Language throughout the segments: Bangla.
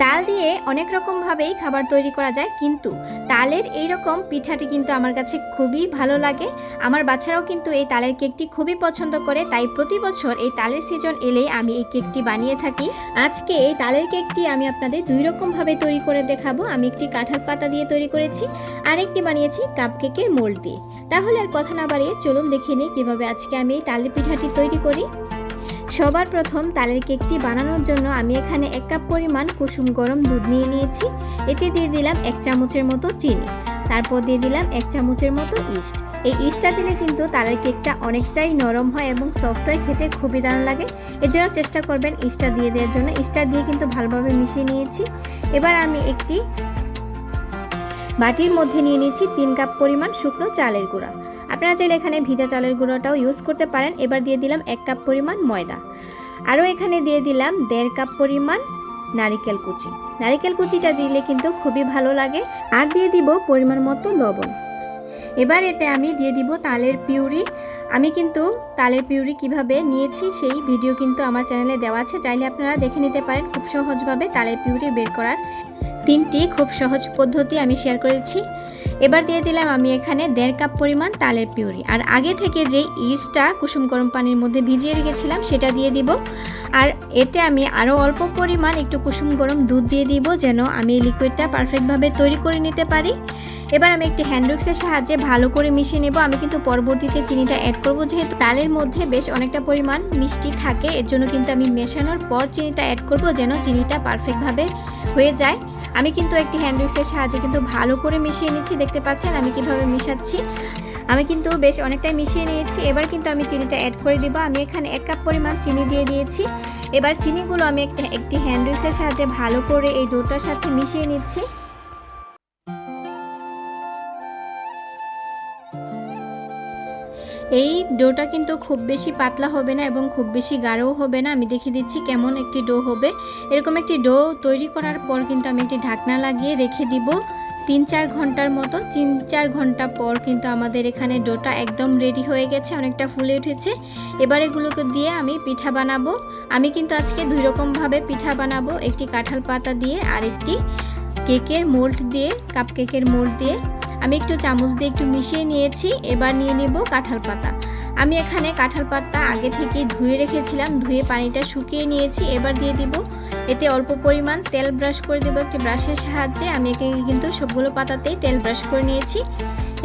তাল দিয়ে অনেক রকমভাবেই খাবার তৈরি করা যায়, কিন্তু তালের এই রকম পিঠাটি কিন্তু আমার কাছে খুবই ভালো লাগে। আমার বাচ্চারাও কিন্তু এই তালের কেকটি খুবই পছন্দ করে, তাই প্রতি বছর এই তালের সিজন এলেই আমি এই কেকটি বানিয়ে থাকি। আজকে এই তালের কেকটি আমি আপনাদের দুই রকমভাবে তৈরি করে দেখাবো। আমি একটি কাঁঠাল পাতা দিয়ে তৈরি করেছি আর একটি বানিয়েছি কাপ কেকের মোল্ড দিয়ে। তাহলে আর কথা না বাড়িয়ে চলুন দেখে নিই কীভাবে আজকে আমি এই তালের পিঠাটি তৈরি করি। সবার প্রথম তালের কেকটি বানানোর জন্য আমি এখানে এক কাপ পরিমাণ কুসুম গরম দুধ নিয়ে নিয়েছি। এতে দিয়ে দিলাম এক চামচের মতো চিনি। তারপর দিয়ে দিলাম এক চামচের মতো ইস্ট। এই ইস্টটা দিলে কিন্তু তালের কেকটা অনেকটাই নরম হয় এবং সফট হয়, খেতে খুবই দারুণ লাগে। এর জন্য চেষ্টা করবেন ইস্টটা দিয়ে দেওয়ার জন্য। ইস্টটা দিয়ে কিন্তু ভালোভাবে মিশিয়ে নিয়েছি। এবার আমি একটি বাটির মধ্যে নিয়ে নিয়েছি তিন কাপ পরিমাণ শুকনো চালের গুঁড়া। আপনারা চাইলে এখানে ভিজা চালের গুঁড়োটাও ইউজ করতে পারেন। এবার দিয়ে দিলাম এক কাপ পরিমাণ ময়দা। আরও এখানে দিয়ে দিলাম দেড় কাপ পরিমাণ নারিকেল কুচি। নারিকেল কুচিটা দিলে কিন্তু খুবই ভালো লাগে। আর দিয়ে দিব পরিমাণ মতো লবণ। এবার এতে আমি দিয়ে দিব তালের পিউরি। আমি কিন্তু তালের পিউরি কীভাবে নিয়েছি সেই ভিডিও কিন্তু আমার চ্যানেলে দেওয়া আছে। চাইলে আপনারা দেখে নিতে পারেন খুব সহজভাবে তালের পিউরি বের করার তিনটি খুব সহজ পদ্ধতি আমি শেয়ার করেছি। এবার দিয়ে দিলাম আমি এখানে দেড় কাপ পরিমাণ তালের পিউরি। আর আগে থেকে যে ইস্টটা কুসুম গরম পানির মধ্যে ভিজিয়ে রেখেছিলাম, সেটা দিয়ে দিব। আর এতে আমি আরও অল্প পরিমাণ একটু কুসুম গরম দুধ দিয়ে দিব, যেন আমি এই লিকুইডটা পারফেক্টভাবে তৈরি করে নিতে পারি। এবার আমি একটি হ্যান্ডউইক্সের সাহায্যে ভালো করে মিশিয়ে নেব। আমি কিন্তু পরবর্তীতে চিনিটা অ্যাড করব, যেহেতু তালের মধ্যে বেশ অনেকটা পরিমাণ মিষ্টি থাকে, এর জন্য কিন্তু আমি মেশানোর পর চিনিটা অ্যাড করব, যেন চিনিটা পারফেক্টভাবে হয়ে যায়। আমি কিন্তু একটি হ্যান্ড মিক্সের সাহায্যে কিন্তু ভালো করে মিশিয়ে নিচ্ছি। দেখতে পাচ্ছেন আমি কীভাবে মিশাচ্ছি। আমি কিন্তু বেশ অনেকটাই মিশিয়ে নিয়েছি। এবার কিন্তু আমি চিনিটা অ্যাড করে দিব। আমি এখানে এক কাপ পরিমাণ চিনি দিয়ে দিয়েছি। এবার চিনিগুলো আমি একটি হ্যান্ড মিক্সের সাহায্যে ভালো করে এই ডোটার সাথে মিশিয়ে নিচ্ছি। এই ডোটা কিন্তু খুব বেশি পাতলা হবে না এবং খুব বেশি গাঢ়ও হবে না। আমি দেখিয়ে দিচ্ছি কেমন একটি ডো হবে। এরকম একটি ডো তৈরি করার পর কিন্তু আমি একটি ঢাকনা লাগিয়ে রেখে দিব তিন চার ঘণ্টার মতো। তিন চার ঘণ্টা পর কিন্তু আমাদের এখানে ডোটা একদম রেডি হয়ে গেছে, অনেকটা ফুলে উঠেছে। এবার এগুলোকে দিয়ে আমি পিঠা বানাবো। আমি কিন্তু আজকে দুই রকমভাবে পিঠা বানাবো। একটি কাঁঠাল পাতা দিয়ে আর একটি কেকের মোল্ড দিয়ে, কাপ কেকের মোল্ড দিয়ে। আমি একটু চামচ দিয়ে একটু মিশিয়ে নিয়েছি, এবার নিয়ে নেব কাঁঠাল পাতা। আমি এখানে কাঁঠাল পাতা আগে থেকে ধুয়ে রেখেছিলাম, ধুয়ে পানিটা শুকিয়ে নিয়েছি, এবার দিয়ে দিব। এতে অল্প পরিমাণ তেল ব্রাশ করে দেবো একটি ব্রাশের সাহায্যে। আমি একে কিন্তু সবগুলো পাতাতেই তেল ব্রাশ করে নিয়েছি।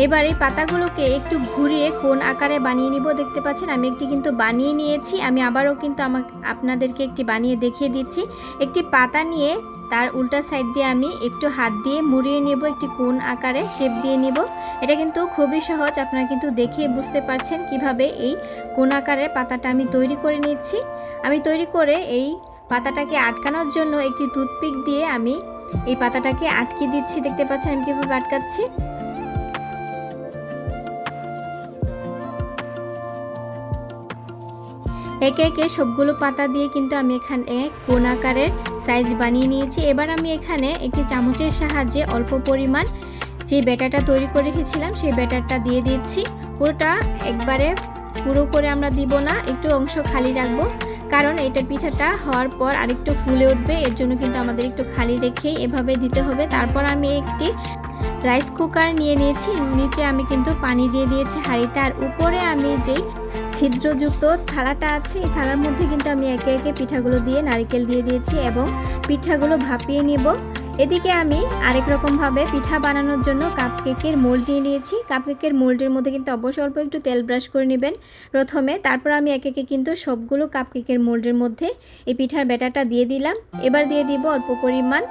এবার এই পাতাগুলোকে একটু ঘুরিয়ে কোন আকারে বানিয়ে নিব দেখতে পাচ্ছেন? আমি একটি কিন্তু বানিয়ে নিয়েছি। আমি আবারও কিন্তু আমাকে, আপনাদেরকে একটি বানিয়ে দেখিয়ে দিচ্ছি। একটি পাতা নিয়ে তার উল্টা সাইড দিয়ে আমি একটু হাত দিয়ে মুড়িয়ে নেব, একটি কোন আকারে শেপ দিয়ে নেব। এটা কিন্তু খুবই সহজ, আপনারা কিন্তু দেখে বুঝতে পারছেন কীভাবে এই কোন আকারের পাতাটা আমি তৈরি করে নিচ্ছি। আমি তৈরি করে এই পাতাটাকে আটকানোর জন্য একটি টুথপিক দিয়ে আমি এই পাতাটাকে আটকে দিচ্ছি। দেখতে পাচ্ছেন আমি কীভাবে আটকাচ্ছি। একে একে সবগুলো পাতা দিয়ে কিন্তু আমি এখানে কোন আকারের সাইজ বানিয়ে নিয়েছি। এবার আমি এখানে একটি চামচের সাহায্যে অল্প পরিমাণ যে ব্যাটারটা তৈরি করে রেখেছিলাম, সেই ব্যাটারটা দিয়ে দিচ্ছি। পুরোটা একবারে পুরো করে আমরা দিব না, একটু অংশ খালি রাখব। কারণ এটা পিঠাটা হওয়ার পর আরেকটু ফুলে উঠবে, এর জন্য কিন্তু আমাদের একটু খালি রেখেই এভাবে দিতে হবে। তারপর আমি একটি রাইস কুকার নিয়ে নিয়েছি। নিচে আমি কিন্তু পানি দিয়ে দিয়েছি হাঁড়িতে। আর উপরে আমি যেই ছিদ্রযুক্ত থালাটা আছে, এই থালার মধ্যে কিন্তু আমি একে একে পিঠাগুলো দিয়ে নারকেল দিয়ে দিয়েছি এবং পিঠাগুলো ভাপিয়ে নেব। এদিকে আমি আরেক রকমভাবে পিঠা বানানোর জন্য কাপ কেকের মোল্ড নিয়ে নিয়েছি। কাপ কেকের মোল্ডের মধ্যে কিন্তু অবশ্যই অল্প একটু তেল ব্রাশ করে নেবেন প্রথমে। তারপর আমি একে একে কিন্তু সবগুলো কাপ কেকের মোল্ডের মধ্যে এই পিঠার ব্যাটারটা দিয়ে দিলাম। এবার দিয়ে দিব অল্প পরিমাণ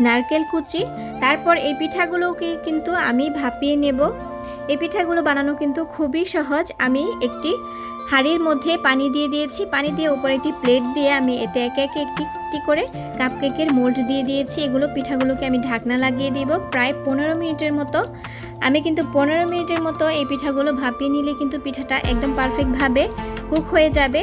নারকেল কুচি, তারপর এই পিঠাগুলোকে কিন্তু আমি ভাপিয়ে নেব। এই পিঠাগুলো বানানো কিন্তু খুবই সহজ। আমি একটি হাঁড়ির মধ্যে পানি দিয়ে দিয়েছি। পানি দিয়ে উপরে একটি প্লেট দিয়ে আমি এতে একে একে একটি একটি করে কাপ কেকের মোল্ড দিয়ে দিয়েছি। এগুলো পিঠাগুলোকে আমি ঢাকনা লাগিয়ে দিব। প্রায় পনেরো মিনিটের মতো। আমি কিন্তু পনেরো মিনিটের মতো এই পিঠাগুলো ভাপিয়ে নিলে কিন্তু পিঠাটা একদম পারফেক্টভাবে কুক হয়ে যাবে।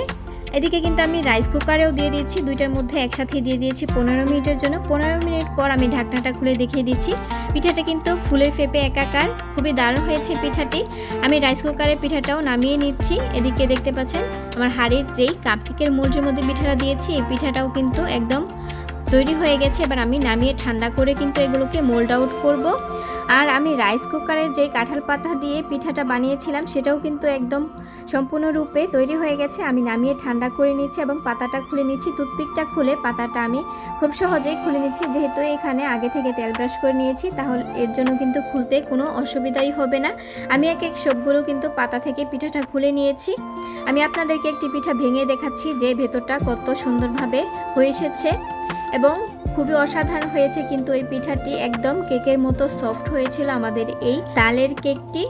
এদিকে কিন্তু আমি রাইস কুকারেও দিয়ে দিয়েছি। দুইটার মধ্যে একসাথে দিয়ে দিয়েছি পনেরো মিনিটের জন্য। পনেরো মিনিট পর আমি ঢাকনাটা খুলে দেখিয়ে দিচ্ছি। পিঠাটা কিন্তু ফুলে ফেপে একাকার। খুবই দারুণ হয়েছে পিঠাটি। আমি রাইস কুকারের পিঠাটাও নামিয়ে নিচ্ছি। এদিকে দেখতে পাচ্ছেন, আমার হাড়ির যেই কাপকেকের মোল্ডের মধ্যে পিঠাটা দিয়েছি, এই পিঠাটাও কিন্তু একদম তৈরি হয়ে গেছে। এবার আমি নামিয়ে ঠান্ডা করে কিন্তু এগুলোকে মোল্ড আউট করব। আর আমি রাইস কুকারে যে কাঁঠাল পাতা দিয়ে পিঠাটা বানিয়েছিলাম, সেটাও কিন্তু একদম সম্পূর্ণরূপে তৈরি হয়ে গেছে। আমি নামিয়ে ঠান্ডা করে নিচ্ছি এবং পাতাটা খুলে নিচ্ছি টুথপিকটা খুলে পাতাটা আমি খুব সহজেই খুলে নিচ্ছি যেহেতু এখানে আগে থেকে তেল ব্রাশ করে নিয়েছি, তাহলে এর জন্য কিন্তু খুলতে কোনো অসুবিধাই হবে না। আমি এক এক সবগুলো কিন্তু পাতা থেকে পিঠাটা খুলে নিয়েছি। আমি আপনাদেরকে একটি পিঠা ভেঙে দেখাচ্ছি যে ভেতরটা কত সুন্দরভাবে হয়ে এসেছে। এবং খুবই অসাধারণ হয়েছে, কিন্তু এই পিঠাটি একদম কেকের মতো সফট হয়েছিল আমাদের এই তালের কেকটি।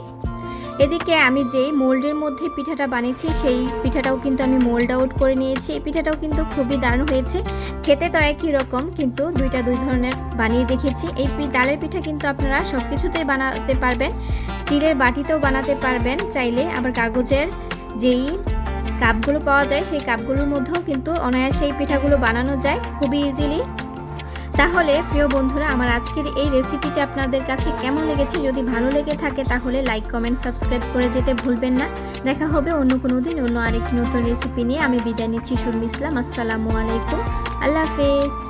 এদিকে আমি যেই মোল্ডের মধ্যে পিঠাটা বানিয়েছি, সেই পিঠাটাও কিন্তু আমি মোল্ড আউট করে নিয়েছি। এই পিঠাটাও কিন্তু খুবই দারুণ হয়েছে, খেতে তো একই রকম, কিন্তু দুইটা দুই ধরনের বানিয়ে দেখেছি। এই তালের পিঠা কিন্তু আপনারা সব কিছুতেই বানাতে পারবেন, স্টিলের বাটিতেও বানাতে পারবেন, চাইলে আবার কাগজের যেই কাপগুলো পাওয়া যায়, সেই কাপগুলোর মধ্যেও কিন্তু অনায়াসে এই পিঠাগুলো বানানো যায়, খুবই ইজিলি তাহলে, প্রিয় বন্ধুরা, আমার আজকের এই রেসিপিটা আপনাদের কাছে কেমন লেগেছে? যদি ভালো লেগে থাকে, তাহলে লাইক কমেন্ট সাবস্ক্রাইব করে যেতে ভুলবেন না। দেখা হবে অন্য কোনো দিন অন্য আরেকটি নতুন রেসিপি নিয়ে। আমি বিদায় নিচ্ছি সুরমি ইসলাম আসসালামু আলাইকুম। আল্লাহ হাফেজ।